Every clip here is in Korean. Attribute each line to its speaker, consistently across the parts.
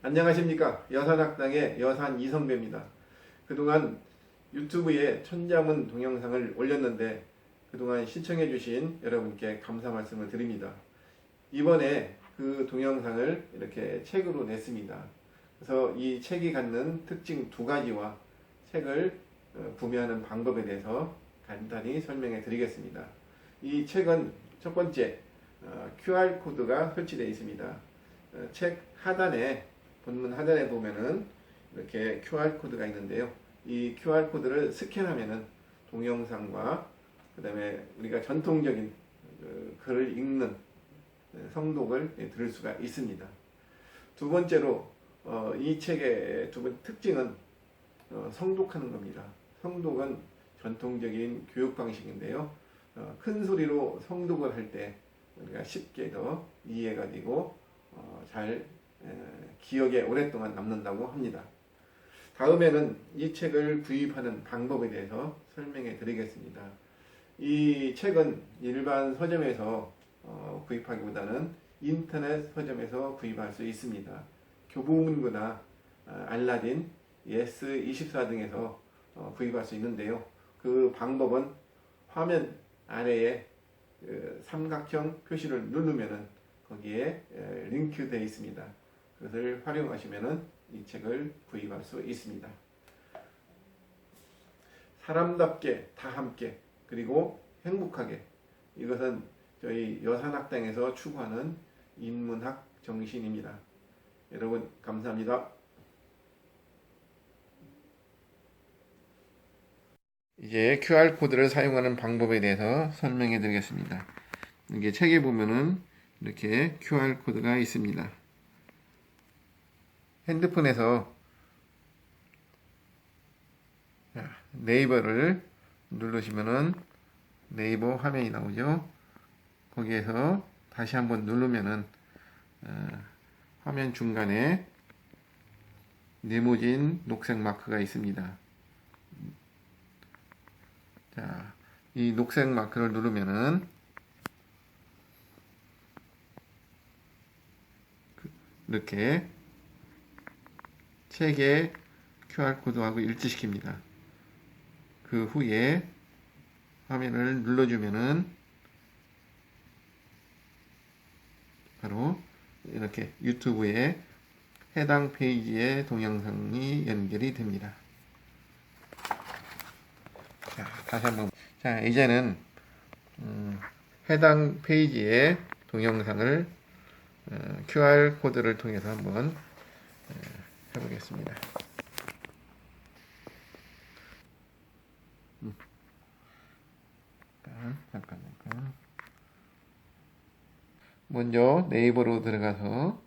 Speaker 1: 안녕하십니까 여산학당의 여산 이성배입니다. 그동안 유튜브에 천자문 동영상을 올렸는데 그동안 시청해주신 여러분께 감사 말씀을 드립니다. 이번에 그 동영상을 이렇게 책으로 냈습니다. 그래서 이 책이 갖는 특징 두 가지와 책을 어, 구매하는 방법에 대해서 간단히 설명해 드리겠습니다. 이 책은 첫 번째 QR 코드가 설치되어 있습니다. 어, 책 하단에 본문 하단에 보면은 이렇게 QR 코드가 있는데요. 이 QR 코드를 스캔하면은 동영상과 그 다음에 우리가 전통적인 그 글을 읽는 성독을 예, 들을 수가 있습니다. 두 번째로 어, 이 책의 두 번째 특징은 어, 성독하는 겁니다. 성독은 전통적인 교육 방식인데요. 어, 큰 소리로 성독을 할 때 우리가 쉽게 더 이해가 되고 어, 잘 에, 기억에 오랫동안 남는다고 합니다. 다음에는 이 책을 구입하는 방법에 대해서 설명해 드리겠습니다. 이 책은 일반 서점에서 어, 구입하기보다는 인터넷 서점에서 구입할 수 있습니다. 교보문고나 어, 알라딘, 예스24 등에서 어, 구입할 수 있는데요. 그 방법은 화면 아래에 그 삼각형 표시를 누르면은 거기에 에, 링크되어 있습니다. 그것을 활용하시면은 이 책을 구입할 수 있습니다. 사람답게 다 함께 그리고 행복하게 이것은 저희 여산학당에서 추구하는 인문학 정신입니다. 여러분 감사합니다. 이제 QR 코드를 사용하는 방법에 대해서 설명해 드리겠습니다. 이게 책에 보면은 이렇게 QR 코드가 있습니다. 핸드폰에서 자, 네이버를 누르시면은 네이버 화면이 나오죠. 거기에서 다시 한번 누르면은 어, 화면 중간에 네모진 녹색 마크가 있습니다. 자, 이 녹색 마크를 누르면은 그- 이렇게 책의 QR코드하고 일치시킵니다. 그 후에 화면을 눌러주면은 바로 이렇게 유튜브에 해당 페이지의 동영상이 연결이 됩니다. 자, 다시 한번. 자, 이제는 음, 해당 페이지의 동영상을 어, QR 코드를 통해서 한번 어, 해보겠습니다. 음. 잠깐, 잠깐, 잠깐. 먼저 네이버로 들어가서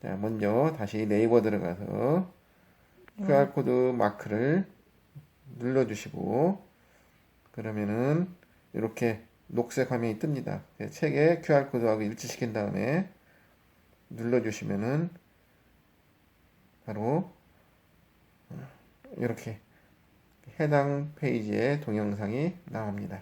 Speaker 1: 자, 먼저 다시 네이버 들어가서 QR 코드 마크를 눌러주시고 그러면은 이렇게 녹색 화면이 뜹니다. 네, 책에 QR 코드하고 일치시킨 다음에 눌러주시면은 바로 어, 이렇게 해당 페이지에 동영상이 나옵니다.